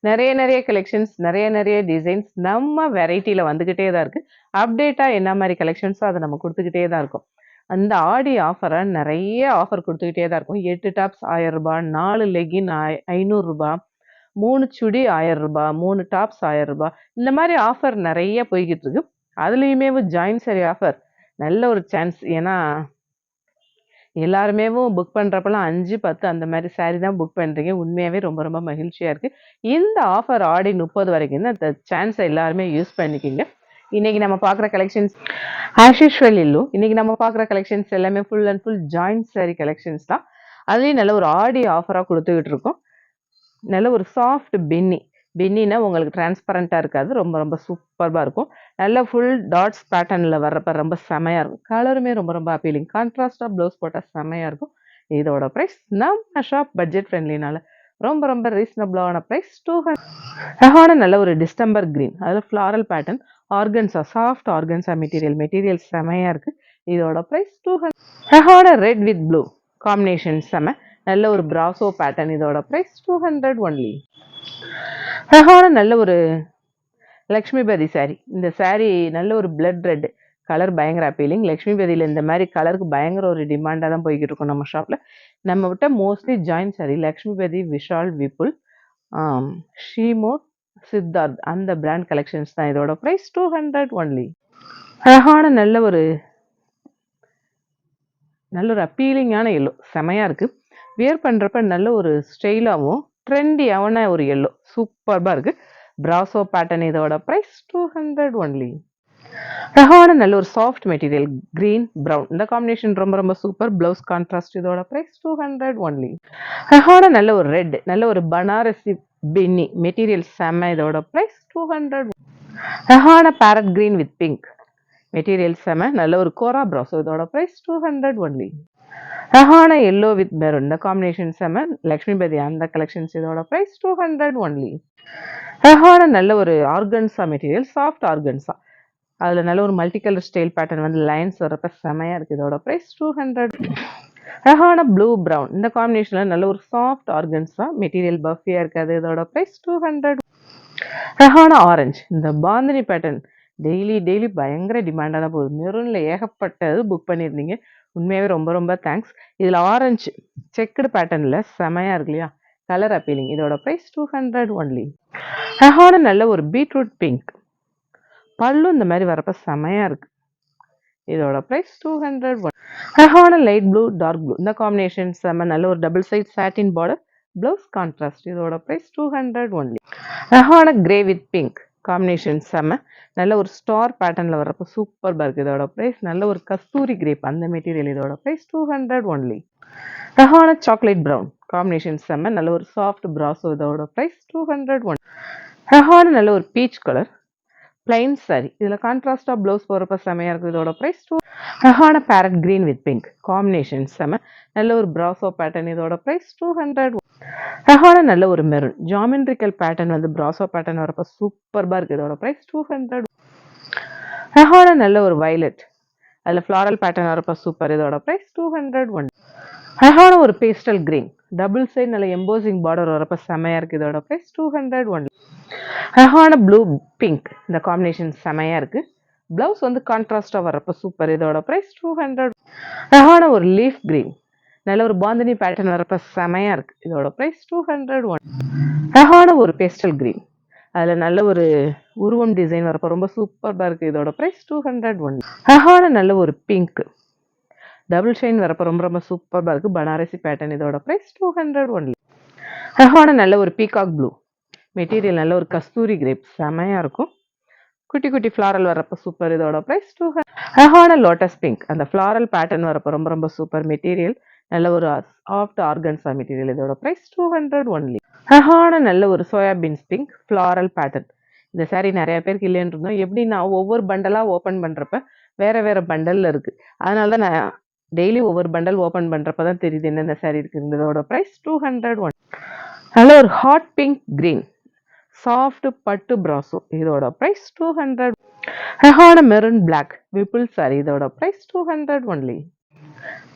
நிறைய நிறைய கலெக்ஷன்ஸ் நிறைய நிறைய டிசைன்ஸ் நம்ம வெரைட்டியில் வந்துக்கிட்டே தான் இருக்குது அப்டேட்டாக என்ன மாதிரி கலெக்ஷன்ஸோ அதை நம்ம கொடுத்துக்கிட்டே தான் இருக்கும். அந்த ஆடி ஆஃபரை நிறைய ஆஃபர் கொடுத்துக்கிட்டே தான் இருக்கும். எட்டு டாப்ஸ் ஆயிரம் நாலு லெகின் ஆய் ஐநூறுரூபா மூணு சுடி ஆயிரம் மூணு டாப்ஸ் ஆயிரம் இந்த மாதிரி ஆஃபர் நிறைய போய்கிட்டு இருக்கு. அதுலேயுமே ஜாயின் சரி ஆஃபர் நல்ல ஒரு சான்ஸ் ஏன்னா எல்லாருமே புக் பண்ணுறப்பெல்லாம் அஞ்சு பத்து அந்த மாதிரி சாரீ தான் புக் பண்ணுறீங்க உண்மையாகவே ரொம்ப ரொம்ப மகிழ்ச்சியாக இருக்குது இந்த ஆஃபர் ஆடி முப்பது வரைக்கும் தான் அந்த சான்ஸை எல்லாருமே யூஸ் பண்ணிக்கிங்க. இன்றைக்கி நம்ம பார்க்குற கலெக்ஷன்ஸ் ஆஷிஷ்வல் இல்லும் இன்றைக்கி நம்ம பார்க்குற கலெக்ஷன்ஸ் எல்லாமே full and full joint saree collections தான். அதுலேயும் நல்ல ஒரு ஆடி ஆஃபராக கொடுத்துக்கிட்டு இருக்கோம். நல்ல ஒரு சாஃப்ட் பின்னி பின்னினா உங்களுக்கு டிரான்ஸ்பரண்ட்டாக இருக்காது. ரொம்ப ரொம்ப சூப்பராக இருக்கும். நல்லா ஃபுல் டாட்ஸ் பேட்டர்னில் வர்றப்ப ரொம்ப செமையாக இருக்கும். கலருமே ரொம்ப ரொம்ப அப்பீலிங் கான்ட்ராஸ்டாக ப்ளவுஸ் போட்டால் செமையாக இருக்கும். இதோட ப்ரைஸ் நம்ம ஷாப் பட்ஜெட் ஃப்ரெண்ட்லினால ரொம்ப ரொம்ப ரீசனபிளான ப்ரைஸ் டூ ஹண்ட்ரட் நல்ல ஒரு டிஸ்டம்பர் க்ரீன் அதில் floral pattern organza soft organza material material செமையாக இருக்குது இதோட price two hundred red with blue combination செம. நல்ல ஒரு ப்ராசோ பேட்டர்ன் இதோட ப்ரைஸ் டூ ஹண்ட்ரட் ஒன்லி அழகான நல்ல ஒரு லக்ஷ்மிபதி சாரீ இந்த சாரீ நல்ல ஒரு பிளட் ரெட் கலர் பயங்கர அப்பீலிங் லக்ஷ்மிபதியில் இந்த மாதிரி கலருக்கு பயங்கர ஒரு டிமாண்டாக தான் போய்கிட்டு இருக்கோம் நம்ம ஷாப்பில் நம்ம விட்ட mostly join saree Lakshmipati Vishal Vipul ஷீமோ Siddharth அந்த பிராண்ட் கலெக்ஷன்ஸ் தான் இதோட ப்ரைஸ் டூ ஹண்ட்ரட் ஒன்லி அழகான நல்ல ஒரு நல்ல ஒரு அப்பீலிங்கான எல்லோ. செமையாக இருக்குது வியர் பண்ணுறப்ப நல்ல ஒரு ஸ்டைலாகவும் ட்ரெண்டியான ஒரு எல்லோ சூப்பர்பாக இருக்குது பிராசோ பேட்டர்ன் இதோட ப்ரைஸ் டூ ஹண்ட்ரட் ஒன்லி ரஹான நல்ல ஒரு சாஃப்ட் மெட்டீரியல் க்ரீன் ப்ரௌன் இந்த காம்பினேஷன் ரொம்ப ரொம்ப சூப்பர் ப்ளவுஸ் கான்ட்ராஸ்ட் இதோட ப்ரைஸ் டூ ஹண்ட்ரட் ஒன்லி ரஹான நல்ல ஒரு ரெட் நல்ல ஒரு பனாரசி பின்னி மெட்டீரியல் செம்ம இதோட price two hundred ரஹான parrot green with pink material செம்ம நல்ல ஒரு கோரா ப்ரௌசர் இதோட ப்ரைஸ் டூ ஹண்ட்ரட் ஒன்லி அழகான எல்லோ வித் மெரூன் இந்த காம்பினேஷன் செம லக்ஷ்மிபதி அந்த கலெக்ஷன்ஸ் இதோட ப்ரைஸ் டூ ஹண்ட்ரட் ஒன்லி அழகான நல்ல ஒரு ஆர்கன்ஸா மெட்டீரியல் சாஃப்ட் ஆர்கன்ஸா அதில் நல்ல ஒரு மல்டி கலர் ஸ்டைல் பேட்டர்ன் வந்து லைன்ஸ் வரப்ப செமையாக இருக்குது இதோட ப்ரைஸ் டூ ஹண்ட்ரட் அழகான ப்ளூ ப்ரௌன் இந்த காம்பினேஷனில் நல்ல ஒரு சாஃப்ட் ஆர்கன்ஸா மெட்டீரியல் பஃபியாக இருக்காது. இதோட ப்ரைஸ் டூ ஹண்ட்ரட் அழகான ஆரஞ்சு இந்த பாந்தினி பேட்டர்ன் டெய்லி டெய்லி பயங்கர டிமாண்டாக தான் போகுது. மெரூனில் ஏகப்பட்டது புக் பண்ணியிருந்தீங்க. உண்மையாகவே ரொம்ப ரொம்ப தேங்க்ஸ் இதில் ஆரஞ்சு செக்குடு பேட்டர்னில் செமையாக இருக்கு இல்லையா? கலர் அப்பீலிங் இதோட ப்ரைஸ் டூ ஹண்ட்ரட் ஒன்லி அழகான நல்ல ஒரு பீட்ரூட் பிங்க் பல்லும் இந்த மாதிரி வரப்போ செமையாக இருக்குது இதோட ப்ரைஸ் டூ ஹண்ட்ரட் ஒன் அழகான லைட் ப்ளூ டார்க் ப்ளூ இந்த காம்பினேஷன் செம்ம நல்ல ஒரு double side satin border blouse contrast இதோட ப்ரைஸ் டூ ஹண்ட்ரட் ஒன்லி அழகான கிரே வித் பிங்க் காம்பினேஷன் செம்ம நல்ல ஒரு ஸ்டார் பேட்டர்னில் வரப்போ சூப்பர் பர்க் இதோட ப்ரைஸ் நல்ல ஒரு கஸ்தூரி கிரேப் அந்த மெட்டீரியல் இதோட ப்ரைஸ் டூ ஹண்ட்ரட் ஒன்லி ரஹான சாக்லேட் ப்ரௌன் காம்பினேஷன் செம்ம நல்ல ஒரு சாஃப்ட் ப்ராஸோ இதோட ப்ரைஸ் டூ ஹண்ட்ரட் ஒன் ரஹான நல்ல ஒரு பீச் கலர் பிளைன் சாரி இதில் கான்ட்ராஸ்டாக ப்ளவுஸ் போகிறப்ப செமையாக இருக்குது இதோட ப்ரைஸ் டூ அழகான parrot green with pink combination செம நல்ல ஒரு ப்ராசோ பேட்டர்ன் இதோட ப்ரைஸ் டூ ஹண்ட்ரட் அழகான நல்ல ஒரு மெரூன் ஜாமெண்ட்ரிக்கல் பேட்டர்ன் வந்து ப்ராசோ பேட்டர்ன் வரப்போ சூப்பர்பாக இருக்குது இதோட ப்ரைஸ் டூ ஹண்ட்ரட் அழகான நல்ல ஒரு வயலட் அதில் ஃப்ளாரல் பேட்டர்ன் வரப்போ சூப்பர் இதோட ப்ரைஸ் டூ ஹண்ட்ரட் ஒன் அழகான ஒரு பேஸ்டல் கிரீன் டபுள் சைட் நல்ல எம்போசிங் பார்டர் வரப்போ செமையாக இருக்குது இதோட ப்ரைஸ் டூ ஹண்ட்ரட் ஒன் அழகான ப்ளூ பிங்க் இந்த காம்பினேஷன் செமையாக இருக்குது ப்ளவுஸ் வந்து கான்ட்ராஸ்டாக வரப்போ சூப்பர் இதோட ப்ரைஸ் டூ ஹண்ட்ரட் அழகான ஒரு லீஃப் கிரீன் நல்ல ஒரு பாந்தினி பேட்டர்ன் வரப்ப செமையாக இருக்குது இதோட ப்ரைஸ் டூ ஹண்ட்ரட் ஒன் அழகான ஒரு பேஸ்டல் க்ரீன் அதில் நல்ல ஒரு உருவம் டிசைன் வரப்போ ரொம்ப சூப்பராக இருக்குது இதோட ப்ரைஸ் டூ ஹண்ட்ரட் ஒன் அழகான நல்ல ஒரு பிங்க் டபுள் ஷைன் வரப்போ ரொம்ப ரொம்ப சூப்பராக இருக்குது பனாரசி பேட்டர்ன் இதோட ப்ரைஸ் டூ ஹண்ட்ரட் ஒன்லி அழகான நல்ல ஒரு பீகாக் ப்ளூ மெட்டீரியல் நல்ல ஒரு கஸ்தூரி கிரேப் செமையாக இருக்கும். குட்டி குட்டி ஃப்ளாரல் வரப்போ சூப்பர் இதோட ப்ரைஸ் டூ அழகான லோட்டஸ் பிங்க் அந்த ஃப்ளாரல் பேட்டர்ன் வரப்போ ரொம்ப ரொம்ப சூப்பர் மெட்டீரியல் நல்ல ஒரு சாஃப்ட் ஆர்கன்ஸா மெட்டீரியல் இதோட ப்ரைஸ் டூ ஹண்ட்ரட் ஒன்லி அழகான நல்ல ஒரு சோயாபீன்ஸ் பிங்க் ஃப்ளாரல் பேட்டர்ன் இந்த saree நிறைய பேருக்கு இல்லைன்னு இருந்தோம். எப்படின்னா ஒவ்வொரு பண்டலாக ஓப்பன் பண்ணுறப்ப வேற வேற பண்டலில் இருக்குது அதனால தான் நான் டெய்லி ஒவ்வொரு பண்டல் ஓப்பன் பண்ணுறப்ப தான் தெரியுது என்னென்ன சாரீ இருக்குங்கிறதோட இதோட ப்ரைஸ் டூ ஹண்ட்ரட் ஒன் அதில் ஒரு ஹாட் பிங்க் க்ரீன் சாஃப்ட் பட்டு ப்ராசோ இதோட ப்ரைஸ் டூ ஹண்ட்ரட் அழகான மெரூன் பிளாக் விப்புள் சாரீ இதோட ப்ரைஸ் டூ ஹண்ட்ரட் ஒன்லி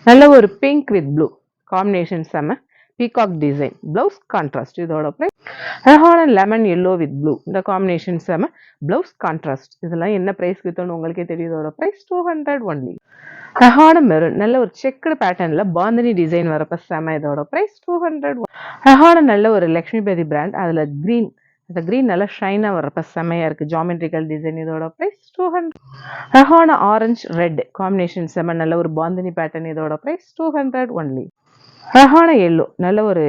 நல்ல ஒரு பிங்க் வித் ப்ளூ காம்பினேஷன் செம்ம பீகாக் டிசைன் ப்ளவுஸ் கான்ட்ராஸ்ட் இதோட ப்ரைஸ் அழகான லெமன் எல்லோ வித் ப்ளூ இந்த காம்பினேஷன் செம்ம ப்ளவுஸ் கான்ட்ராஸ்ட் இதெல்லாம் என்ன ப்ரைஸ் வித்தோன்னு உங்களுக்கே தெரியும். இதோட ப்ரைஸ் டூ ஹண்ட்ரட் ஒன்லி அழகான மெரூன் நல்ல ஒரு செக்குடு பேட்டர்னில் பாந்தினி டிசைன் வரப்ப செம இதோட ப்ரைஸ் டூ ஹண்ட்ரட் அழகான நல்ல ஒரு லக்ஷ்மிபதி பிராண்ட் அதில் க்ரீன் இந்த க்ரீன் நல்லா ஷைனாக வரப்ப செமையாக இருக்குது ஜாமெட்ரிக்கல் டிசைன் இதோட ப்ரைஸ் டூ ஹண்ட்ரட் அழகான ஆரஞ்சு ரெட் காம்பினேஷன் செம நல்ல ஒரு பாந்தினி பேட்டர்ன் இதோட ப்ரைஸ் டூ ஹண்ட்ரட் ஒன்லி அழகான எல்லோ நல்ல ஒரு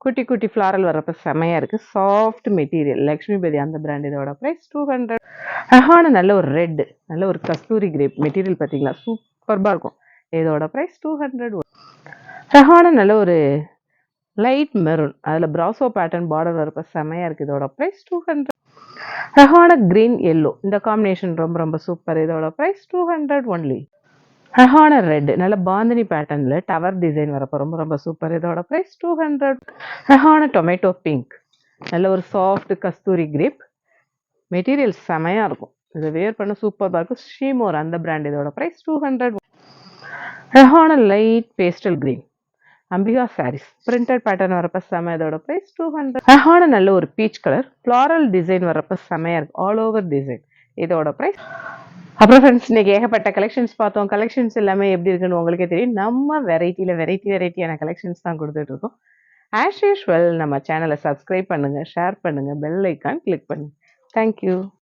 குட்டி குட்டி ஃப்ளாரல் வரப்போ செமையாக இருக்குது சாஃப்ட் மெட்டீரியல் லக்ஷ்மிபதி அந்த பிராண்ட் இதோட ப்ரைஸ் டூ ஹண்ட்ரட் அழகான நல்ல ஒரு ரெட் நல்ல ஒரு கஸ்தூரி கிரேப் மெட்டீரியல் பார்த்தீங்களா சூப்பர்பாக இருக்கும். இதோட ப்ரைஸ் டூ ஹண்ட்ரட் அழகான நல்ல ஒரு லைட் மெரூன் அதில் ப்ராசோ பேட்டர்ன் பார்டர் வரப்போ செமையாக இருக்குது இதோட ப்ரைஸ் டூ ஹண்ட்ரட் அழகான க்ரீன் எல்லோ இந்த காம்பினேஷன் ரொம்ப ரொம்ப சூப்பர் இதோட ப்ரைஸ் டூ ஹண்ட்ரட் ஒன்லி அழகான ரெட் நல்ல பாந்தினி பேட்டர்னில் டவர் டிசைன் வரப்போ ரொம்ப ரொம்ப சூப்பர் இதோட ப்ரைஸ் டூ ஹண்ட்ரட் அழகான டொமேட்டோ பிங்க் நல்ல ஒரு சாஃப்ட் கஸ்தூரி கிரிப் மெட்டீரியல் செமையாக இருக்கும். இதை வேர் பண்ண சூப்பராக இருக்கும். ஷீமோர் அந்த பிராண்ட் இதோட ப்ரைஸ் டூ ஹண்ட்ரட் அழகான light pastel green Ambika Sarees printed pattern வரப்போ செம இதோட ப்ரைஸ் டூ ஹண்ட்ரட் அழகான நல்ல ஒரு பீச் கலர் ஃப்ளாரல் டிசைன் வரப்போ செமையாக இருக்கும். ஆல் ஓவர் டிசைன் இதோட ப்ரைஸ் அப்புறம் ஃப்ரெண்ட்ஸ் இன்னைக்கு ஏகப்பட்ட கலெக்ஷன்ஸ் பார்த்தோம். கலெக்ஷன்ஸ் எல்லாமே எப்படி இருக்குன்னு உங்களுக்கே தெரியும். நம்ம வெரைட்டியில் வெரைட்டி வெரைட்டியான கலெக்ஷன்ஸ் தான் கொடுத்துட்டு இருக்கோம். ஆஸ் யூஷுவல் நம்ம சேனலை சப்ஸ்கிரைப் பண்ணுங்கள் ஷேர் பண்ணுங்கள் பெல் ஐக்கான் கிளிக் பண்ணுங்கள் தேங்க்யூ